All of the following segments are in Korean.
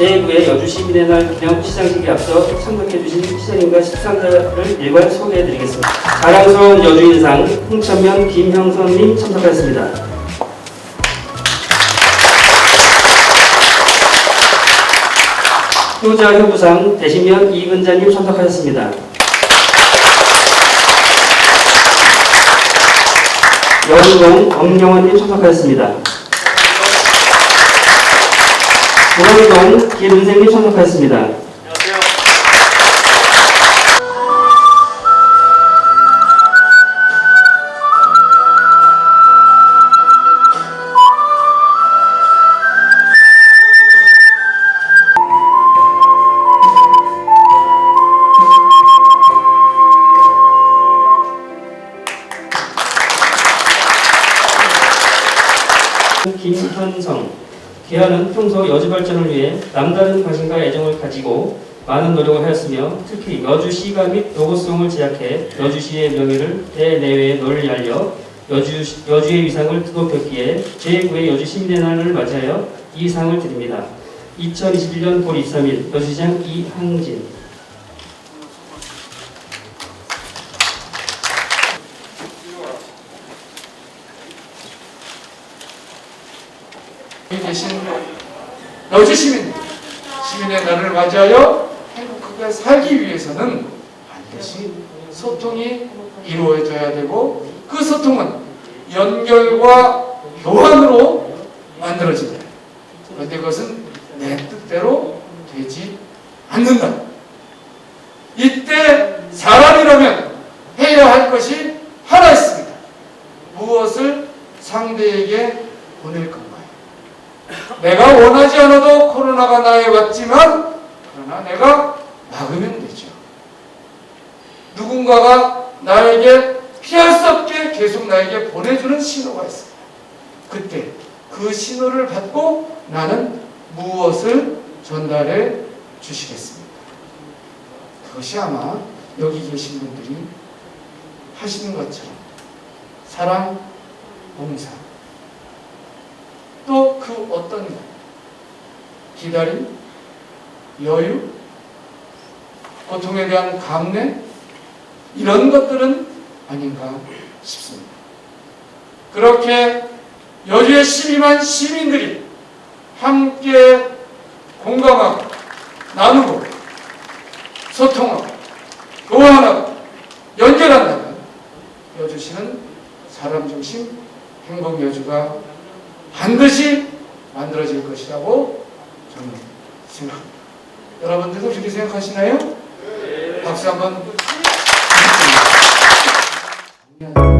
제9회 여주시민의 날 기념 시상식에 앞서 참석해주신 시장님과 시상자를 일괄 소개해드리겠습니다. 자랑스러운 여주인상 홍천면 김형선님 참석하였습니다. 효자 효부상 대신면 이근자님 참석하셨습니다. 여운동 엄영원님 참석하였습니다. 도랑동 김은생님 참석하였습니다. 김현성 기아는 평소 여주 발전을 위해 남다른 관심과 애정을 가지고 많은 노력을 하였으며 특히 여주 시가 및 로고송을 제작해 여주시의 명예를 대내외에 널리 알려 여주, 여주의 위상을 뜨겁혔기에 제9회 여주 시민의 날을 맞이하여 이 상을 드립니다. 2021년 9월 23일 여주시장 이항진 여기 계신 여주 시민, 시민의 날을 맞이하여 행복하게 살기 위해서는 반드시 소통이 이루어져야 되고 그 소통은 연결과 교환으로 만들어진다. 그런데 그것은 내 뜻대로 되지 않는다. 이때 사람이라면 해야 할 것이 하나 있습니다. 무엇을 상대에게 보낼 건가요? 내가 원하지 않아도 코로나가 나에 왔지만 그러나 내가 막으면 되죠. 누군가가 나에게 피할 수 없게 계속 나에게 보내주는 신호가 있습니다. 그때 그 신호를 받고 나는 무엇을 전달해 주시겠습니까? 그것이 아마 여기 계신 분들이 하시는 것처럼 사랑, 봉사, 또 그 어떤 것, 기다림, 여유, 고통에 대한 감내, 이런 것들은 아닌가 싶습니다. 그렇게 여주의 12만 시민들이 함께 공감하고 나누고 소통하고 교환하고 연결한다면 여주시는 사람 중심 행복 여주가 반드시 만들어질 것이라고 저는 생각합니다. 여러분들도 그렇게 생각하시나요? 박수 한번 나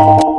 않았다